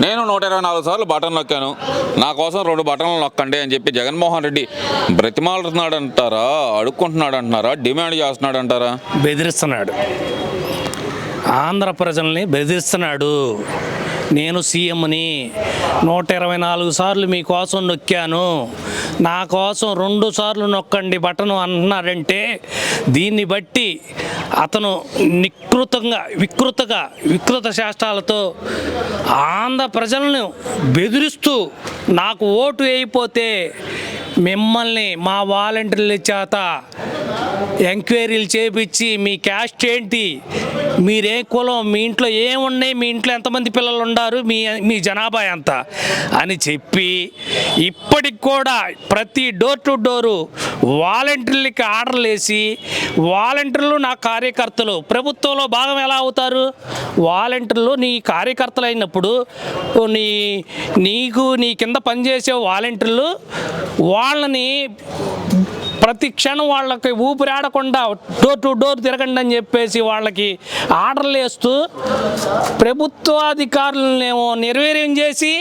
నేను నూట ఇరవై నాలుగు సార్లు బటన్ నొక్కాను. నా కోసం రెండు బటన్లు నొక్కండి అని చెప్పి జగన్మోహన్ రెడ్డి బ్రతిమాలుతున్నాడు అంటారా అడుక్కుంటున్నాడు అంటున్నారా డిమాండ్ చేస్తున్నాడు అంటారా బెదిరిస్తున్నాడు. ఆంధ్ర ప్రజల్ని బెదిరిస్తున్నాడు. నేను సీఎంని నూట ఇరవై నాలుగు సార్లు మీకోసం నొక్కాను. నా కోసం రెండు సార్లు నొక్కండి బటన్ అంటున్నాడంటే దీన్ని బట్టి అతను నికృతంగా వికృతగా వికృత శాస్త్రాలతో ఆంధ్ర ప్రజలను బెదిరిస్తూ నాకు ఓటు వేయిపోతే మిమ్మల్ని మా వాలంటీర్ల చేత ఎంక్వైరీలు చేపించి మీ క్యాస్ట్ ఏంటి? మీరే కులం మీ ఇంట్లో ఏమున్నాయి మీ ఇంట్లో ఎంతమంది పిల్లలు ఉన్నారు మీ మీ జనాభా ఎంత? అని చెప్పి ఇప్పటికి కూడా ప్రతి డోర్ టు డోరు వాలంటీర్లకి ఆర్డర్లు వేసి వాలంటీర్లు నా కార్యకర్తలు. ప్రభుత్వంలో భాగం ఎలా అవుతారు? వాలంటీర్లు నీ కార్యకర్తలు అయినప్పుడు నీ నీకు నీ కింద పనిచేసే వాలంటీర్లు వాళ్ళని ప్రతి క్షణం వాళ్ళకి ఊపిరాడకుండా డోర్ టు డోర్ తిరగండి అని చెప్పేసి వాళ్ళకి ఆర్డర్లు వేస్తూ ప్రభుత్వాధికారులనేమో నిర్వీర్యం చేసి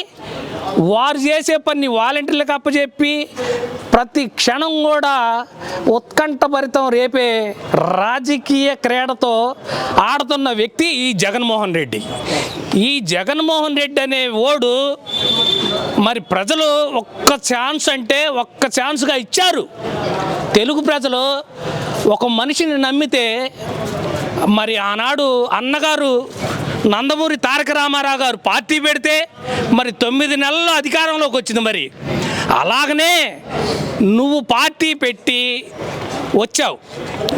వారు చేసే పని వాలంటీర్లకు అప్పచెప్పి ప్రతి క్షణం కూడా ఉత్కంఠభరితం రేపే రాజకీయ క్రీడతో ఆడుతున్న వ్యక్తి ఈ జగన్మోహన్ రెడ్డి. ఈ జగన్మోహన్ రెడ్డి అనే ఓడు మరి ప్రజలు ఒక్క ఛాన్స్ అంటే ఒక్క ఛాన్స్గా ఇచ్చారు. తెలుగు ప్రజలు ఒక మనిషిని నమ్మితే మరి ఆనాడు అన్నగారు నందమూరి తారక రామారావు గారు పార్టీ పెడితే మరి తొమ్మిది నెలల్లో అధికారంలోకి వచ్చింది మరి. అలాగనే నువ్వు పార్టీ పెట్టి వచ్చావు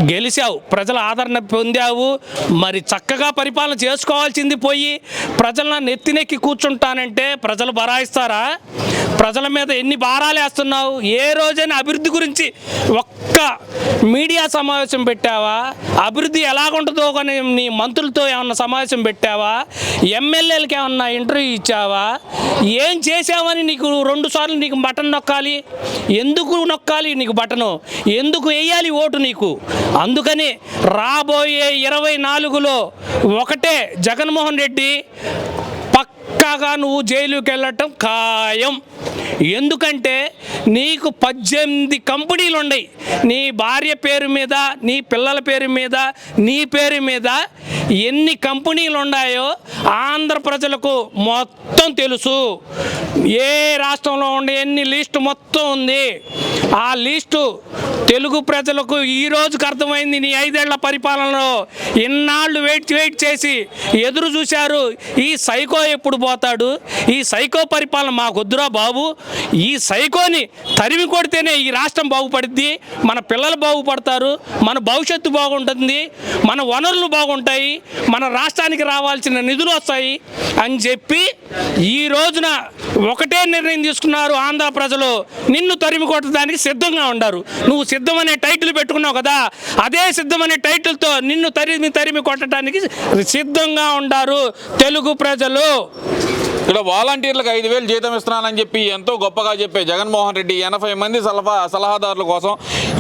గెలిచావు ప్రజల ఆదరణ పొందావు మరి చక్కగా పరిపాలన చేసుకోవాల్సింది పోయి ప్రజలను నెత్తినెక్కి కూర్చుంటానంటే ప్రజలు బరాయిస్తారా? ప్రజల మీద ఎన్ని భారాలు వేస్తున్నావు? ఏ రోజైనా అభివృద్ధి గురించి ఒక్క మీడియా సమావేశం పెట్టావా? అభివృద్ధి ఎలాగుంటుందో కానీ నీ మంత్రులతో ఏమన్నా సమావేశం పెట్టావా? ఎమ్మెల్యేలకి ఏమన్నా ఇంటర్వ్యూ ఇచ్చావా? ఏం చేసావని నీకు రెండు సార్లు నీకు బటన్ నొక్కాలి? ఎందుకు నొక్కాలి నీకు బటను? ఎందుకు వేయాలి ఓటు నీకు? అందుకని రాబోయే ఇరవై నాలుగులో ఒకటే జగన్మోహన్ రెడ్డి పక్కాగా నువ్వు జైలుకి వెళ్ళటం ఖాయం. ఎందుకంటే నీకు పద్దెనిమిది కంపెనీలు ఉన్నాయి నీ భార్య పేరు మీద నీ పిల్లల పేరు మీద నీ పేరు మీద ఎన్ని కంపెనీలు ఉన్నాయో ఆంధ్ర ప్రజలకు మొత్తం తెలుసు. ఏ రాష్ట్రంలో ఉండే ఎన్ని లిస్టు మొత్తం ఉంది. ఆ లిస్టు తెలుగు ప్రజలకు ఈ రోజుకి అర్థమైంది నీ ఐదేళ్ళ పరిపాలనలో ఇన్నాళ్ళు వెయిట్ వెయిట్ చేసి ఎదురు చూశారు. ఈ సైకో ఎప్పుడు పోతాడు? ఈ సైకో పరిపాలన మాకొద్దురా బాబు. ఈ సైకోని తరిమి కొడితేనే ఈ రాష్ట్రం బాగుపడుద్ది. మన పిల్లలు బాగుపడతారు మన భవిష్యత్తు బాగుంటుంది మన వనరులు బాగుంటాయి మన రాష్ట్రానికి రావాల్సిన నిధులు వస్తాయి అని చెప్పి ఈ రోజున ఒకటే నిర్ణయం తీసుకున్నారు ఆంధ్ర ప్రజలు. నిన్ను తరిమి కొట్టడానికి సిద్ధంగా ఉన్నారు. నువ్వు సిద్ధమనే టైటిల్ పెట్టుకున్నావు కదా అదే సిద్ధమనే టైటిల్తో నిన్ను తరిమి తరిమి కొట్టడానికి సిద్ధంగా ఉండారు తెలుగు ప్రజలు. ఇక్కడ వాలంటీర్లకు ఐదు వేలు జీతం ఇస్తున్నానని చెప్పి ఎంతో గొప్పగా చెప్పే జగన్మోహన్ రెడ్డి ఎనభై మంది సలహా సలహాదారుల కోసం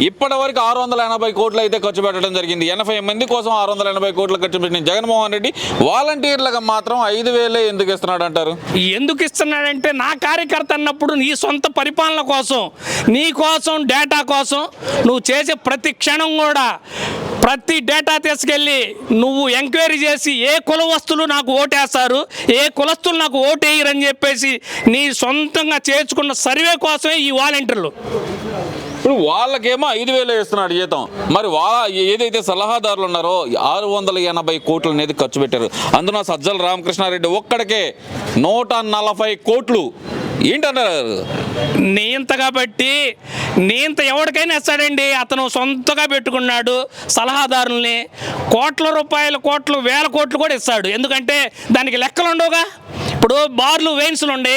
ఇప్పటి వరకు ఆరు వందల ఎనభై కోట్లు అయితే ఖర్చు పెట్టడం జరిగింది. ఎనభై మంది కోసం ఆరు వందల ఎనభై కోట్లు ఖర్చు పెట్టిన జగన్మోహన్ రెడ్డి వాలంటీర్లకు మాత్రం ఐదు వేలే ఎందుకు ఇస్తున్నాడు అంటారు ఎందుకు ఇస్తున్నాడంటే నా కార్యకర్త అన్నప్పుడు నీ సొంత పరిపాలన కోసం నీ కోసం డేటా కోసం నువ్వు చేసే ప్రతి క్షణం కూడా ప్రతి డేటా తీసుకెళ్ళి నువ్వు ఎంక్వైరీ చేసి ఏ కుల వస్తువులు నాకు ఓటేస్తారు ఏ కులస్తులు నాకు ఓటేయరని చెప్పేసి నీ సొంతంగా చేర్చుకున్న సర్వే కోసమే ఈ వాలంటీర్లు. ఇప్పుడు వాళ్ళకేమో ఐదు వేలు ఇస్తున్నాడు జీతం. మరి వాళ్ళ ఏదైతే సలహాదారులు ఉన్నారో ఆరు వందల ఎనభై కోట్లు అనేది ఖర్చు పెట్టారు. అందున సజ్జల రామకృష్ణారెడ్డి ఒక్కడికే నూట నలభై కోట్లు. ఏంటన్నారు? నియంత కాబట్టి నియంత ఎవరికైనా ఇస్తాడండి. అతను సొంతగా పెట్టుకున్నాడు సలహాదారుల్ని. కోట్ల రూపాయల కోట్లు వేల కోట్లు కూడా ఇస్తాడు. ఎందుకంటే దానికి లెక్కలు ఉండవుగా ఇప్పుడు బార్లు వెయిన్స్లు ఉండే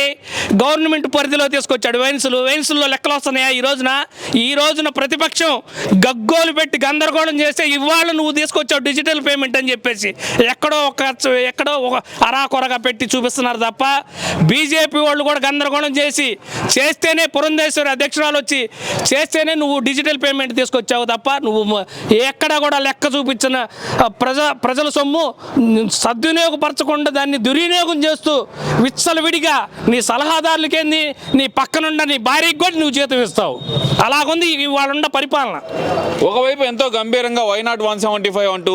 గవర్నమెంట్ పరిధిలో తీసుకొచ్చాడు. వెయిన్స్లు వెయిన్స్లో లెక్కలు వస్తున్నాయా ఈ రోజున? ఈ రోజున ప్రతిపక్షం గగ్గోలు పెట్టి గందరగోళం చేస్తే ఇవాళ నువ్వు తీసుకొచ్చావు డిజిటల్ పేమెంట్ అని చెప్పేసి. ఎక్కడో ఒక ఎక్కడో ఒక అరాకొరగా పెట్టి చూపిస్తున్నారు తప్ప బీజేపీ వాళ్ళు కూడా గందరగోళం చేసి చేస్తేనే పురంధేశ్వరి అధ్యక్షురాలు వచ్చి చేస్తేనే నువ్వు డిజిటల్ పేమెంట్ తీసుకొచ్చావు తప్ప నువ్వు ఎక్కడ కూడా లెక్క చూపించిన ప్రజ ప్రజల సొమ్ము సద్వినియోగపరచకుండా దాన్ని దుర్వినియోగం చేస్తూ విచ్చలవిడిగా నీ సలహాదారులకేంది? నీ పక్కనున్న నీ భార్యకి కూడా నువ్వు జీతం ఇస్తావు. అలాగుంది వాళ్ళున్న పరిపాలన. ఒకవైపు ఎంతో గంభీరంగా వైనాట్ వన్ సెవెంటీ ఫైవ్ అంటూ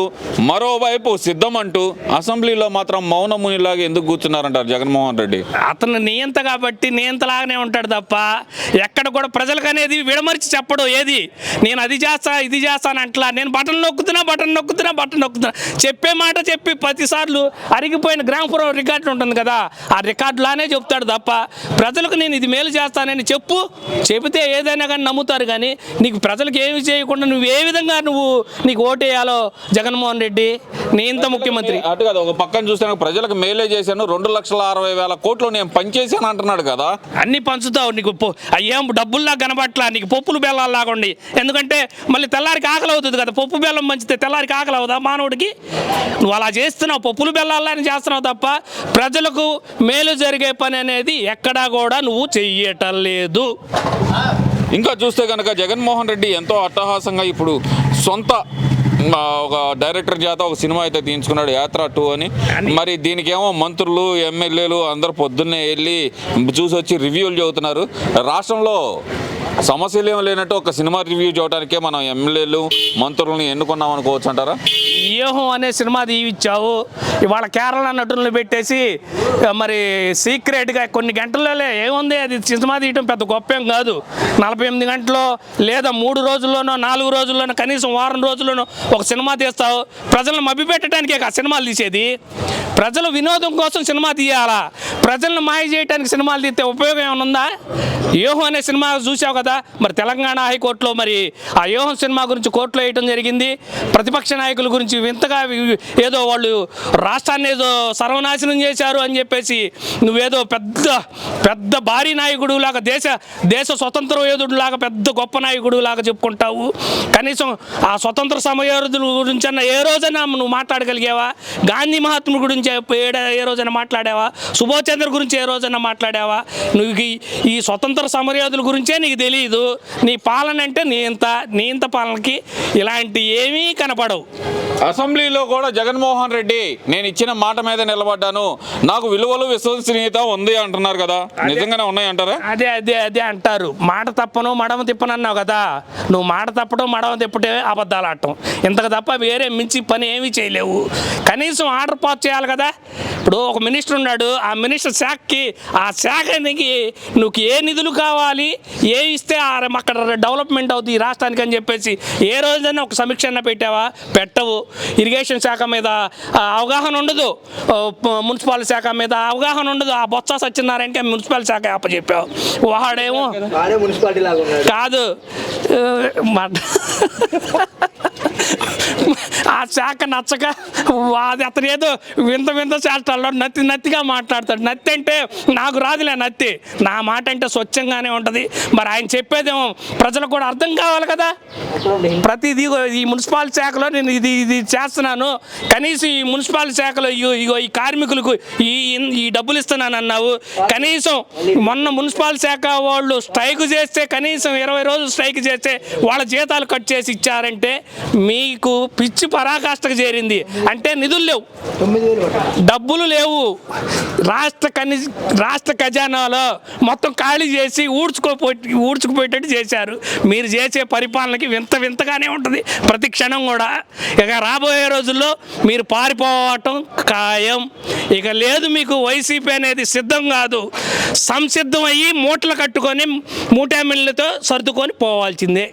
మరోవైపు సిద్ధం అంటూ అసెంబ్లీలో మాత్రం మౌన మునిలాగా ఎందుకు కూర్చున్నారంటారు జగన్మోహన్ రెడ్డి? అతను నియంత కాబట్టి నియంతలాగానే ఉంటాడు తప్ప ఎక్కడ కూడా ప్రజలకు అనేది విడమరిచి చెప్పడు ఏది? నేను అది చేస్తా ఇది చేస్తాను అట్లా. నేను బటన్ నొక్కుతున్నా బటన్ నొక్కుతున్నా బటన్ నొక్కుతున్నా. చెప్పే మాట చెప్పి ప్రతిసార్లు అరిగిపోయిన గ్రామపురం రికార్డు ఉంటుంది కదా ఆ రికార్డులానే చెప్తాడు తప్ప ప్రజలకు నేను ఇది మేలు చేస్తానని చెప్పు చెబితే ఏదైనా కానీ నమ్ముతారు కానీ నీకు ప్రజలకు ఏమి చేయకుండా నువ్వు ఏ విధంగా నువ్వు నీకు ఓటేయాలో జగన్మోహన్ రెడ్డి? నీ ఇంత ముఖ్యమంత్రి. అటు కదా ఒక పక్కన చూస్తే ప్రజలకు మేలే చేశాను రెండు లక్షల అరవై వేల కోట్లు నేను పనిచేశాను అంటున్నాడు కదా. అన్ని పంచుతావు నీకు అయ్యేం డబ్బుల్లా కనబట్లా నీకు పప్పులు బెల్లాలు లాగండి. ఎందుకంటే మళ్ళీ తెల్లారికి ఆకలి అవుతుంది కదా పప్పు బెల్లం మంచితే తెల్లారికి ఆకలి అవుదా మానవుడికి? నువ్వు అలా చేస్తున్నావు పప్పులు బెల్లాలని చేస్తున్నావు తప్ప ప్రజలకు మేలు జరిగే పని అనేది ఎక్కడా కూడా నువ్వు చెయ్యటం లేదు. ఇంకా చూస్తే కనుక జగన్మోహన్ రెడ్డి ఎంతో అట్టహాసంగా ఇప్పుడు సొంత ఒక డైరెక్టర్ చేత ఒక సినిమా అయితే తీయించుకున్నాడు యాత్ర టూ అని. మరి దీనికేమో మంత్రులు ఎమ్మెల్యేలు అందరూ పొద్దున్నే వెళ్ళి చూసి వచ్చి రివ్యూలు చెబుతున్నారు. రాష్ట్రంలో సమస్యలు ఏమి లేనట్టు ఒక సినిమా రివ్యూ చేయడానికే మనం ఎమ్మెల్యేలు మంత్రులను ఎన్నుకున్నాం అనుకోవచ్చు అంటారా? వ్యూహం అనే సినిమా తీయిచ్చావు. ఇవాళ కేరళ నటులను పెట్టేసి మరి సీక్రెట్గా కొన్ని గంటలలో ఏముంది అది సినిమా తీయటం పెద్ద గొప్పం కాదు. నలభై ఎనిమిది గంటలో లేదా మూడు రోజుల్లోనో నాలుగు రోజుల్లోనో కనీసం వారం రోజుల్లోనో ఒక సినిమా తీస్తావు. ప్రజలను మభ్యపెట్టడానికే ఆ సినిమాలు తీసేది. ప్రజలు వినోదం కోసం సినిమా తీయాలా? ప్రజలను మాయ చేయడానికి సినిమాలు తీస్తే ఉపయోగం ఏమైనా ఉందా? వ్యూహం అనే సినిమా చూసావు కదా? మరి తెలంగాణ హైకోర్టులో మరి ఆ వ్యూహం సినిమా గురించి కోర్టులో వేయటం జరిగింది. ప్రతిపక్ష నాయకుల గురించి వింతగా ఏదో వాళ్ళు రాష్ట్రాన్ని ఏదో సర్వనాశనం చేశారు అని చెప్పేసి నువ్వేదో పెద్ద పెద్ద భారీ నాయకుడు లాగా దేశ దేశ స్వతంత్ర యోధుడు లాగా పెద్ద గొప్ప నాయకుడు లాగా చెప్పుకుంటావు. కనీసం ఆ స్వతంత్ర సమయోధుల గురించి అన్న ఏ రోజైనా నువ్వు మాట్లాడగలిగావా? గాంధీ మహాత్ముడి గురించి ఏ- రోజైనా మాట్లాడావా? సుభాష్ చంద్ర గురించి ఏ రోజైనా మాట్లాడావా? నువ్వు ఈ- ఈ స్వతంత్ర సమరయోధుల గురించే నీకు తెలియదు నీ పాలన అంటే నీ ఇంత నీ ఇంత పాలనకి ఇలాంటి ఏమీ కనపడవు. అసెంబ్లీలో కూడా జగన్మోహన్ రెడ్డి నేను ఇచ్చిన మాట మీద నిలబడ్డాను. నాకు విలువలు విశ్వసనీయత ఉంది అంటున్నారు కదా. నిజంగానే ఉన్నాయి అంటారా అదే అదే అదే అంటారు. మాట తప్పను మడమ తిప్పను అన్నావు కదా. నువ్వు మాట తప్పడం మడమ తిప్పటే అబద్ధాలు ఆడటం. ఇంతకు తప్ప వేరే మించి పని ఏమీ చేయలేవు. కనీసం ఆర్డర్ పాస్ చేయాలి కదా. ఇప్పుడు ఒక మినిస్టర్ ఉన్నాడు. ఆ మినిస్టర్ శాఖకి ఆ శాఖకి నువ్వు ఏ నిధులు కావాలి ఏ ఇస్తే అక్కడ డెవలప్మెంట్ అవుతుంది ఈ రాష్ట్రానికి అని చెప్పేసి ఏ రోజైనా ఒక సమీక్ష పెట్టావా? పెట్టవు. ఇరిగేషన్ శాఖ మీద అవగాహన ఉండదు. ఆ, ప- మున్సిపల్ శాఖ మీద అవగాహన ఉండదు. ఆ బొత్స సత్యనారాయణకి మున్సిపల్ శాఖ అప్పచెప్పావు. వాడేమో మున్సిపాలిటీ కాదు. ఆ, శాఖ నచ్చక అది అతను ఏదో వింత వింత చేస్తాడు నత్తి నత్తిగా మాట్లాడతాడు. నత్తి అంటే నాకు రాదులే నత్తి. నా మాట అంటే స్వచ్ఛంగానే ఉంటుంది. మరి ఆయన చెప్పేదేమో ప్రజలకు కూడా అర్థం కావాలి కదా. ప్రతిదీ ఈ మున్సిపల్ శాఖలో నేను ఇది ఇది చేస్తున్నాను. కనీసం ఈ మున్సిపల్ శాఖలో ఇగో ఈ కార్మికులకు ఈ ఈ డబ్బులు ఇస్తున్నాను అన్నావు. కనీసం మొన్న మున్సిపల్ శాఖ వాళ్ళు స్ట్రైక్ చేస్తే కనీసం ఇరవై రోజులు స్ట్రైక్ చేస్తే వాళ్ళ జీతాలు కట్ చేసి ఇచ్చారంటే మీకు పిచ్చి పరాకాష్ఠకు చేరింది. అంటే నిధులు లేవు. డబ్బులు లేవు. రాష్ట్ర కని రాష్ట్ర ఖజానాలో మొత్తం ఖాళీ చేసి ఊడ్చుకోపో ఊడ్చుకుపోయేటట్టు చేశారు. మీరు చేసే పరిపాలనకి వింత వింతగానే ఉంటుంది. ప్రతి క్షణం కూడా. ఇక రాబోయే రోజుల్లో మీరు పారిపోవటం ఖాయం. ఇక లేదు మీకు వైసీపీ అనేది సిద్ధం కాదు. సంసిద్ధం అయ్యి మూటలు కట్టుకొని మూటామిళ్ళతో సర్దుకొని పోవాల్సిందే.